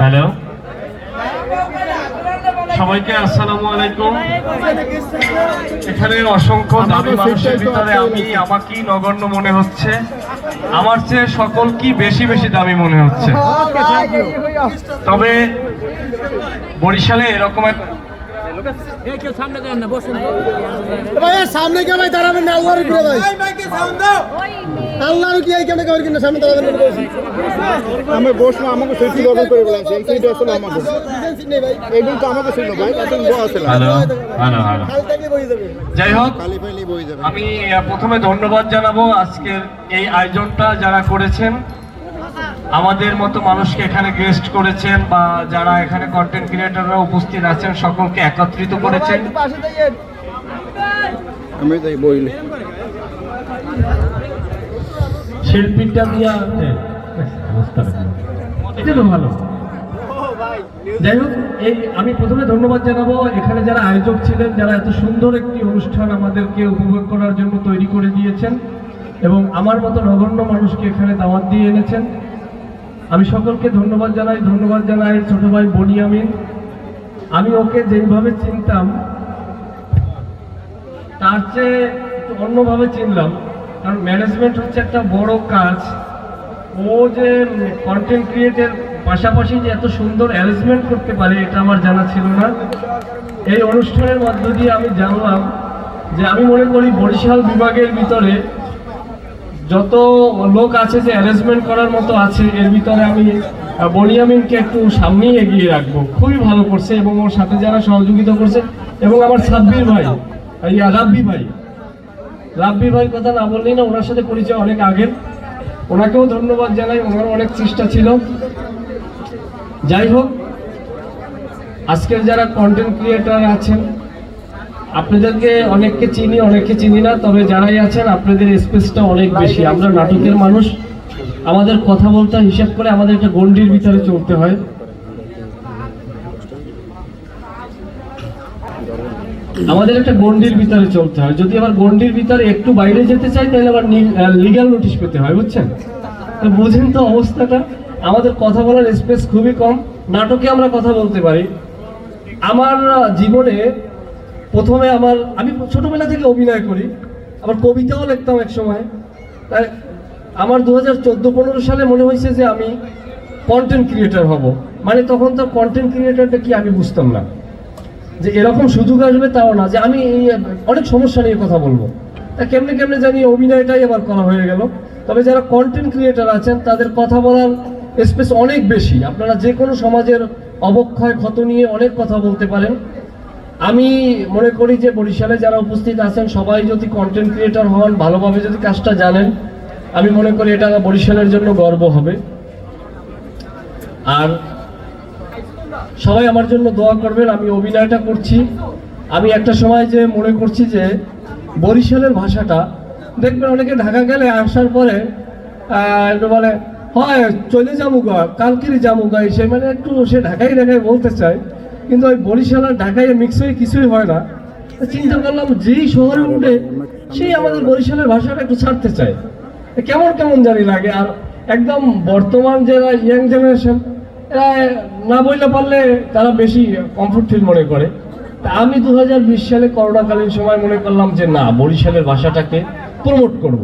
Hello? সবাইকে আসসালামু আলাইকুম। এখানে অসংখ্য দামি মানুষের ভিতরে আমি আমাকেই নগণ্য মনে হচ্ছে। আমার চেয়ে সকল কি বেশি বেশি দামি মনে হচ্ছে? তবে বরিশালে এরকম এক সামনে কে ভাই দাঁড়াবেন না? আল্লাহর উপরে ভাই। আল্লাহর কি কিনা সামনে দাঁড়াবেন আমি বসবো আমাকে সেলফি দখল করে বললাম সেলফিটা আসলে আমাকে। নেই ভাই। এইগুলো তো আমাকে ছিল ভাই এখন বড় আছে যাই হোক আমি প্রথমে ধন্যবাদ জানাব আজকের এই আয়োজনটা যারা করেছেন। আমাদের মতো মানুষকে এখানে গেস্ট করেছেন বা যারা এখানে কন্টেন্ট ক্রিয়েটাররা উপস্থিত আছেন সকলকে একত্রিত করেছেন। শিল্পীটা দিয়া ভালো। যাই হোক এই আমি প্রথমে ধন্যবাদ জানাব। এখানে যারা আয়োজক ছিলেন যারা এত সুন্দর একটি অনুষ্ঠান আমাদেরকে উপভোগ করার জন্য তৈরি করে দিয়েছেন এবং আমার মতো নগণ্য মানুষকে এখানে দাওয়াত দিয়ে এনেছেন। আমি সকলকে ধন্যবাদ জানাই ধন্যবাদ জানাই ছোট ভাই বনিয়ামিন। আমি ওকে যেইভাবে চিনতাম, তার চেয়ে অন্যভাবে চিনলাম। কারণ ম্যানেজমেন্ট হচ্ছে একটা বড় কাজ। ও যে কন্টেন্ট ক্রিয়েটের পাশাপাশি যে এত সুন্দর অ্যারেঞ্জমেন্ট করতে পারে, এটা আমার জানা ছিল না। এই অনুষ্ঠানের মধ্য দিয়ে আমি জানলাম যে আমি মনে করি বরিশাল বিভাগের ভিতরে যত লোক আছে যে অ্যারেঞ্জমেন্ট করার মতো আছে, এর ভিতরে আমি বনিয়ামিনকে একটু সামনেই এগিয়ে রাখব। খুবই ভালো করছে এবং ওর সাথে যারা সহযোগিতা করছে এবং আমার সাব্বির ভাই, এই রাব্বি ভাই। রাব্বি ভাই কথা না বললেই না, ওনার সাথে পরিচয় অনেক আগের। ওনাকেও ধন্যবাদ জানাই ওনার অনেক চেষ্টা ছিল। যাই হোক, আজকের যারা কন্টেন্ট ক্রিয়েটার আছেন আপনাদেরকে অনেককে চিনি অনেককে চিনি না, তবে যারাই আছেন, আপনাদের স্পেসটা অনেক বেশি। আমরা নাটকের মানুষ। আমাদের কথা বলতে হিসাব করে আমাদের একটা গন্ডির ভিতরে চলতে হয়। আমাদের একটা গন্ডির ভিতরে চলতে হয়। যদি আবার গন্ডির ভিতরে একটু বাইরে যেতে চাই, তাহলে আবার লিগ্যাল নোটিশ পেতে হয়, বুঝছেন? বুঝেন তো অবস্থাটা। আমাদের কথা বলার স্পেস খুবই কম। নাটকে আমরা কথা বলতে পারি। আমার জীবনে প্রথমে আমার, আমি ছোটবেলা থেকে অভিনয় করি, আবার কবিতাও লিখতাম এক সময় তাই আমার দু হাজার চোদ্দ পনেরো সালে মনে হয়েছে যে আমি কন্টেন্ট ক্রিয়েটার হব। মানে তখন তো কন্টেন্ট ক্রিয়েটারটা কি আমি বুঝতাম না। যে এরকম সুযোগ আসবে তাও না, যে আমি এই, অনেক সমস্যা নিয়ে কথা বলব। তা কেমনে কেমনে জানি অভিনয়টাই এবার করা হয়ে গেল। তবে যারা কন্টেন্ট ক্রিয়েটার আছেন, তাদের কথা বলার স্পেস অনেক বেশি। আপনারা যে কোনো সমাজের অবক্ষয়, ক্ষত নিয়ে অনেক কথা বলতে পারেন। আমি মনে করি যে বরিশালে যারা উপস্থিত আছেন, সবাই যদি কন্টেন্ট ক্রিয়েটর হন, ভালোভাবে যদি কাজটা জানেন, আমি মনে করি এটা বরিশালের জন্য গর্ব হবে। আর সবাই আমার জন্য দোয়া করবেন, আমি অভিনয়টা করছি। আমি একটা সময় যে মনে করছি যে বরিশালের ভাষাটা, দেখবেন অনেকে ঢাকা গেলে আসার পরে একটু বলে, হয়, চলে যামুগা কালকেরই যাব যামুগা এসে মানে একটু সে ঢাকাই ঢাকায় বলতে চায়। কিন্তু ওই বরিশাল আর ঢাকায় মিক্স হয়ে কিছুই হয় না। চিন্তা করলাম যেই শহরে উঠে সেই আমাদের বরিশালের ভাষাটা একটু ছাড়তে চায়। কেমন কেমন জানি লাগে, আর একদম বর্তমান যারা ইয়াং জেনারেশন এরা না বললে পারলে তারা বেশি কমফোর্ট ফিল মনে করে। তা আমি দু হাজার বিশ সালে করোনাকালীন সময় মনে করলাম যে না, বরিশালের ভাষাটাকে প্রমোট করব।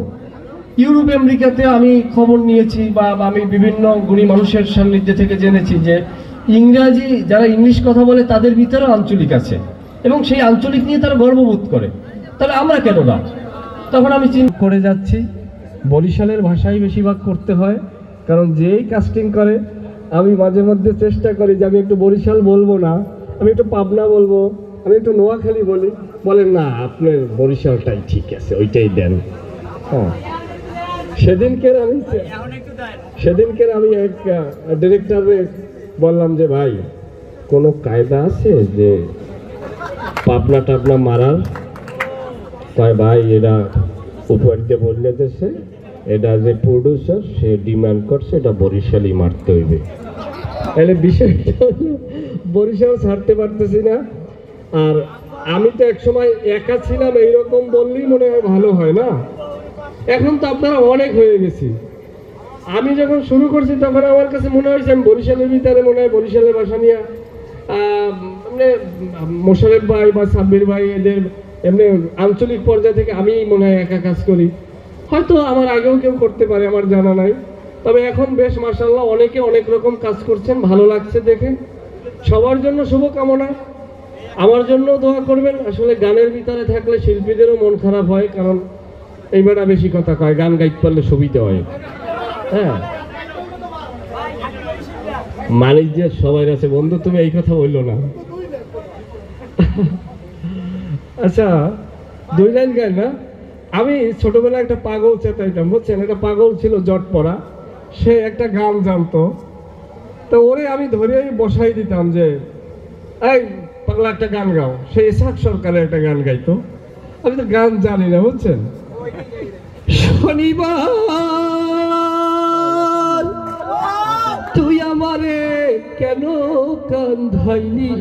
ইউরোপ, আমেরিকাতে আমি খবর নিয়েছি বা আমি বিভিন্ন গুণী মানুষের সান্নিধ্যে থেকে জেনেছি যে ইংরাজি যারা ইংলিশ কথা বলে তাদের ভিতরে আঞ্চলিক আছে। এবং সেই আঞ্চলিক নিয়ে তারা গর্ববোধ করে। তাহলে আমরা কেন না? তখন আমি চিন্তা করে যাচ্ছি। বরিশালের ভাষাই বেশিরভাগ করতে হয় কারণ যেই কাস্টিং করে আমি মাঝে মধ্যে চেষ্টা করি যে আমি একটু বরিশাল বলব না আমি একটু পাবনা বলব আমি একটু নোয়াখালী বলি। বলেন না আপনার বরিশালটাই ঠিক আছে ওইটাই দেন। হ্যাঁ। সেদিনকে আমি সেদিনকে আমি এক ডিরেক্টরে বললাম যে, ভাই, কোনো কায়দা আছে যে পাবনা টাবনা মারার? তাই ভাই, এরা উপর দিয়ে বললে দেশে এটা যে প্রডিউসার সে ডিমান্ড করছে, এটা বরিশালই মারতে হইবে। তাহলে বিষয়টা বরিশাল ছাড়তে পারতেছি না। আর আমি তো এক সময় একা ছিলাম, এইরকম বললেই মনে হয় ভালো হয় না। এখন তো আপনারা অনেক হয়ে গেছি। আমি যখন শুরু করছি, তখন আমার কাছে মনে হয়েছে আমি বরিশালের ভিতরে মনে হয় বরিশালের ভাষা নিয়ে এমনি মোশারেফ ভাই বা সাব্বির ভাই এদের এমনি আঞ্চলিক পর্যায় থেকে আমি মনে হয় একা কাজ করি। হয়তো আমার আগেও কেউ করতে পারে, আমার জানা নাই। তবে এখন বেশ মার্শাল্লাহ অনেকে অনেক রকম কাজ করছেন, ভালো লাগছে দেখে। সবার জন্য শুভকামনা। আমার জন্য দোয়া করবেন। আসলে গানের ভিতরে থাকলে শিল্পীদেরও মন খারাপ হয়, কারণ এইবার বেশি কথা কয়, গান গাইতে পারলে সুবিধা হয়। হ্যাঁ। মানিজ্যের সবাই আছে, বন্ধু, তুমি এই কথা বলল না। আচ্ছা দুই লাইন গাই না? আমি ছোটবেলায় একটা পাগল চেতাইতাম, বুঝছেন? একটা পাগল ছিল জট পড়া সে একটা গান জানতো। তো ওরে আমি ধরে বসাই দিতাম যে, এই, পাগলা একটা গান গাও। সে এসাক সরকারের একটা গান গাইতো। আমি তো গান জানি না, বুঝছেন? শনিবার তুই আমারে কেন কান্ধাইলি?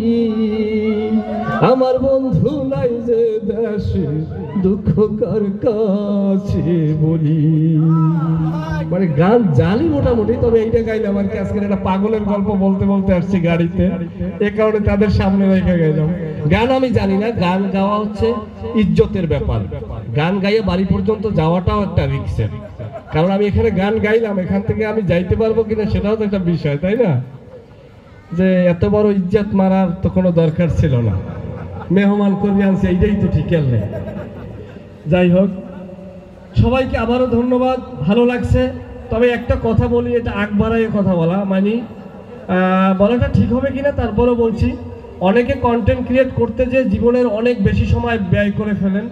আমার বন্ধু নাই যে দেশে দুঃখ কার কাছে বলি। মানে গান জানি মোটামুটি, তবে এইটা গাইলাম আর কি আজকের একটা পাগলের গল্প বলতে বলতে আসছি গাড়িতে? এ কারণে তাদের সামনে রেখে গাইলাম গান আমি জানি না, গান গাওয়া হচ্ছে ইজ্জতের ব্যাপার। গান গাইয়ে বাড়ি পর্যন্ত যাওয়াটাও একটা রিক্সের। কারণ আমি এখানে গান গাইলাম, এখান থেকে আমি যাইতে পারব কিনা সেটাও তো একটা বিষয়, তাই না? যে এত বড় ইজ্জাত মারার তো কোনো দরকার ছিল না। মেহমান করবি আনছে, এইটাই তো ঠিক নেই? যাই হোক, সবাইকে আবারও ধন্যবাদ, ভালো লাগছে। তবে একটা কথা বলি, এটা আগ কথা বলা মানে বলাটা ঠিক হবে কিনা তারপরও বলছি। অনেকে কন্টেন্ট ক্রিয়েট করতে যে জীবনের অনেক বেশি সময় ব্যয় করে ফেলেন।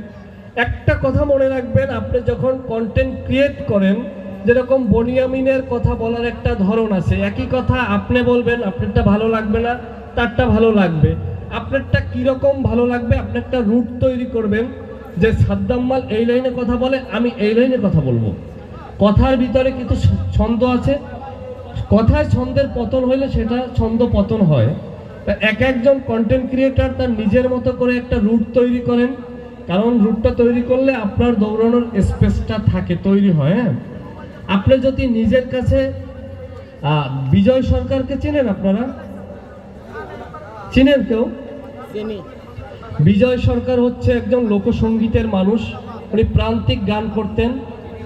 একটা কথা মনে রাখবেন, আপনি যখন কন্টেন্ট ক্রিয়েট করেন, যেরকম বনিয়ামিনের কথা বলার একটা ধরন আছে, একই কথা আপনি বলবেন, আপনারটা ভালো লাগবে না, তারটা ভালো লাগবে। আপনারটা কীরকম ভালো লাগবে আপনি একটা রুট তৈরি করবেন, যে সাদ্দাম্মাল এই লাইনে কথা বলে, আমি এই লাইনে কথা বলব। কথার ভিতরে কিন্তু ছন্দ আছে। কথায় ছন্দের পতন হইলে সেটা ছন্দ পতন হয়। তা এক একজন কন্টেন্ট ক্রিয়েটার তার নিজের মতো করে একটা রুট তৈরি করেন। কারণ রুটটা তৈরি করলে আপনার দৌড়ানোর স্পেসটা থাকে তৈরি হয় হ্যাঁ? আপনি যদি নিজের কাছে বিজয় সরকারকে চেনেন আপনারা? চিনেন কেউ? বিজয় সরকার হচ্ছে একজন লোকসঙ্গীতের মানুষ উনি প্রান্তিক গান করতেন।